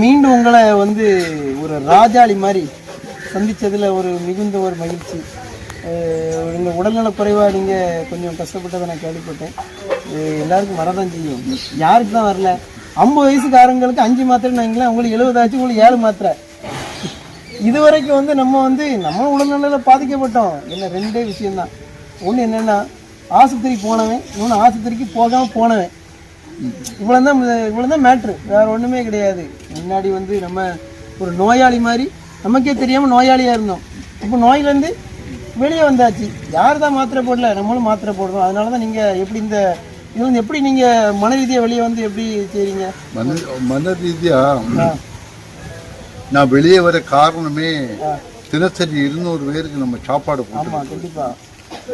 மீண்டும் உங்களை வந்து ஒரு ராஜாளி மாதிரி சந்தித்ததில் ஒரு மிகுந்த ஒரு மகிழ்ச்சி. உங்கள் உடல்நல குறைவாக நீங்கள் கொஞ்சம் கஷ்டப்பட்டதை நான் கேள்விப்பட்டேன். எல்லாருக்கும் வரதான் செய்யும். யாருக்கு தான் வரல? ஐம்பது வயசுக்காரங்களுக்கு அஞ்சு மாத்திரை நாங்களே உங்களுக்கு எழுபதாச்சு உங்களுக்கு ஏழு மாத்திரை. இது வரைக்கும் வந்து நம்ம வந்து நம்ம உடல்நலில் பாதிக்கப்பட்டோம். என்ன ரெண்டே விஷயம்தான். ஒன்று என்னென்னா ஆஸ்பத்திரிக்கு போனவன் இன்னொன்று ஆஸ்பத்திரிக்கு போகாமல் போனவன். இவ்வளோதான் இவ்வளோதான் மேட்ரு வேற ஒன்றுமே கிடையாது. முன்னாடி வந்து நம்ம ஒரு நோயாளி மாதிரி நமக்கே தெரியாமல் நோயாளியாக இருந்தோம். இப்போ நோயிலேருந்து வெளியே வந்தாச்சு. யார் தான் மாத்திரை போடல? நம்மளும் மாத்திரை போடுறோம். அதனால தான் நீங்கள் எப்படி இந்த இது வந்து எப்படி நீங்கள் மன ரீதியாக வெளியே வந்து எப்படி செய்றீங்க? மன மன ரீதியா நான் வெளியே வர காரணமே தினசரி இருநூறு பேருக்கு நம்ம சாப்பாடு போட்டு ஆமாம் கண்டிப்பாக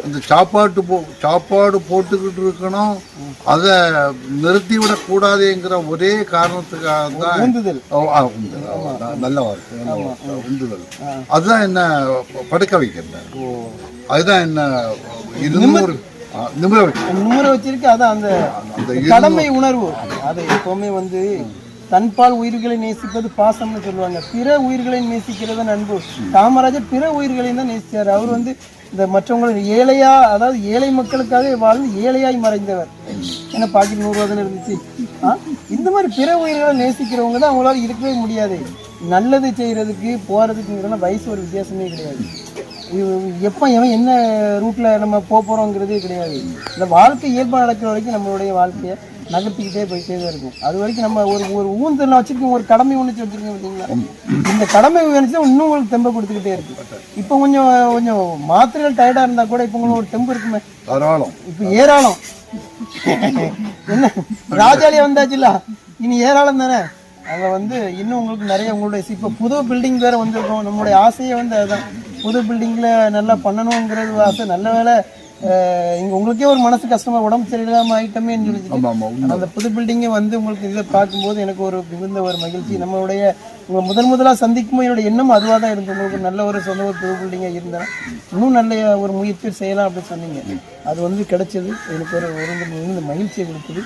அந்த சாப்பாட்டு போ சாப்பாடு போட்டுக்கிட்டு இருக்கணும் அதை நிறுத்தி விடக்கூடாதுங்கிற ஒரே காரணத்துக்காக தான் நல்ல வார்த்தை. உந்துதல். அதுதான் என்ன படுக்க வைக்கிறது. அதுதான் என்ன இருநூறு நிமிர நிமிர வச்சிருக்கு அதான் அந்த கடமை உணர்வு. அது எப்பவுமே வந்து தன்பால் உயிர்களை நேசிப்பது பாசம்னு சொல்லுவாங்க. பிற உயிர்களை நேசிக்கிறது அன்பு. காமராஜர் பிற உயிர்களையும் தான் நேசிச்சார். அவர் வந்து இந்த மற்றவங்களை ஏழையா அதாவது ஏழை மக்களுக்காக வாழ்ந்து ஏழையாய் மறைந்தவர். ஏன்னா பாக்கெட் நூறுரூவா தானே இருந்துச்சு இந்த மாதிரி பிற உயிர்களை நேசிக்கிறவங்க தான் அவங்களால இருக்கவே முடியாது. நல்லது செய்யறதுக்கு போறதுக்குங்கிறதுலாம் வயசு ஒரு வித்தியாசமே கிடையாது. எப்போ எவன் என்ன ரூட்டில் நம்ம போக போகிறோங்கிறதே கிடையாது. இந்த வாழ்க்கை இயல்பாக நடக்கிற வரைக்கும் நம்மளுடைய வாழ்க்கையை நகர்த்திக்கிட்டே போயிட்டே தான் இருக்கும். அது வரைக்கும் நம்ம ஒரு ஒரு ஊந்தல் வச்சிருக்கோம் ஒரு கடமை ஒன்று வச்சிருக்கோம் பார்த்தீங்களா? இந்த கடமை வேணுச்சு இன்னும் உங்களுக்கு தெம்பை கொடுத்துக்கிட்டே இருக்கு. இப்போ கொஞ்சம் கொஞ்சம் மாத்திரைகள் டயர்டாக இருந்தால் கூட இப்போ உங்களுக்கு ஒரு தெம்பு இருக்குமே. தாராளம். இப்போ ஏராளம். என்ன? ராஜாலியா வந்தாச்சுல்ல? இனி ஏராளம் தானே? அங்க வந்து இன்னும் உங்களுக்கு நிறைய உங்களுடைய இப்போ புது பில்டிங் வேற வந்திருக்கும். நம்மளுடைய ஆசையே வந்து அதுதான் புது பில்டிங்ல நல்லா பண்ணணுங்கிறது ஆசை. நல்ல வேலை இங்க உங்களுக்கே ஒரு மனசு கஷ்டமா உடம்பு சரியில்லாம ஆமா உண்மை. அந்த புது பில்டிங்கை வந்து உங்களுக்கு இதில் பார்க்கும்போது எனக்கு ஒரு மிகுந்த ஒரு மகிழ்ச்சி. நம்மளுடைய உங்களை முதன் முதலாக சந்திக்கும் என்னோட எண்ணம் அதுவாக தான் இருந்து உங்களுக்கு நல்ல ஒரு சொந்த ஒரு புது பில்டிங்காக இருந்தால் இன்னும் நல்ல ஒரு முயற்சி செய்யலாம் அப்படின்னு சொன்னீங்க. அது வந்து கிடைச்சது. எனக்கு ஒரு ஒரு மிகுந்த மகிழ்ச்சியை கொடுத்தது.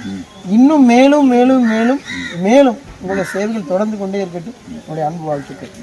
இன்னும் மேலும் மேலும் மேலும் மேலும் உங்களுடைய சேவைகள் தொடர்ந்து கொண்டே இருக்கட்டும். உங்களுடைய அன்பு வாழ்த்துக்கள்.